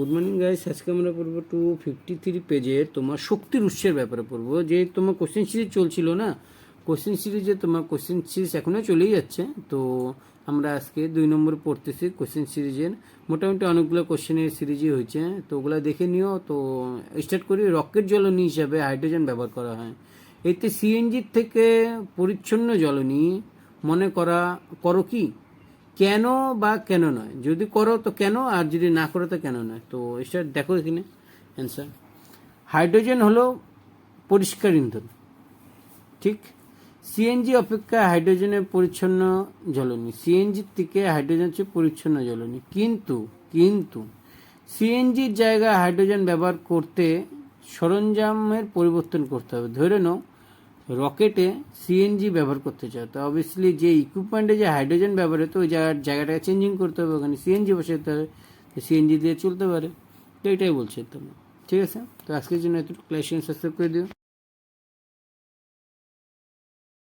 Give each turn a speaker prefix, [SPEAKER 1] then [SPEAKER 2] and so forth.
[SPEAKER 1] Good morning guys, আজকে আমরা পড়ব টু ফিফটি থ্রি পেজে তোমার শক্তির উৎসের ব্যাপারে পড়ব। যে তোমার কোশ্চেন সিরিজ চলছিল না কোশ্চেন সিরিজে তোমার কোশ্চেন সিরিজ এখনও চলেই যাচ্ছে, তো আমরা আজকে দুই নম্বর পড়তেছি কোশ্চেন সিরিজের মোটামুটি অনেকগুলো কোশ্চেনের সিরিজই হয়েছে, তো ওগুলো দেখে নিও। তো স্টার্ট করি রকেট জ্বলনী হিসাবে হাইড্রোজেন ব্যবহার করা হয়। এতে সিএনজির থেকে পরিচ্ছন্ন জ্বলনী মনে করা করো কি? কেন বা কেন নয়। যদি করো তো কেন, আর যদি না করো তো কেন নয়। তো এটা দেখো এখানে অ্যান্সার হাইড্রোজেন হলো পরিষ্কার ইন্ধন। ঠিক? সিএনজি অপেক্ষা হাইড্রোজেনের পরিচ্ছন্ন জ্বলনী। সিএনজির থেকে হাইড্রোজেন হচ্ছে পরিচ্ছন্ন জ্বলনী। কিন্তু কিন্তু সিএনজির জায়গায় হাইড্রোজেন ব্যবহার করতে সরঞ্জামের পরিবর্তন করতে হবে। ধরে নাও রকেটে সিএনজি ব্যবহার করতে চাও তো অবভিয়াসলি যে ইকুইপমেন্টে যে হাইড্রোজেন ব্যবহার হতো ওই জায়গার, জায়গাটাকে চেঞ্জিং করতে হবে। ওখানে সিএনজি বসাতে হবে। তো সিএনজি দিয়ে চলতে পারে। তো এটাই বলছে তোমরা। ঠিক আছে? তো আজকের জন্য একটু ক্লাস সাবস্ক্রাইব করে দিও।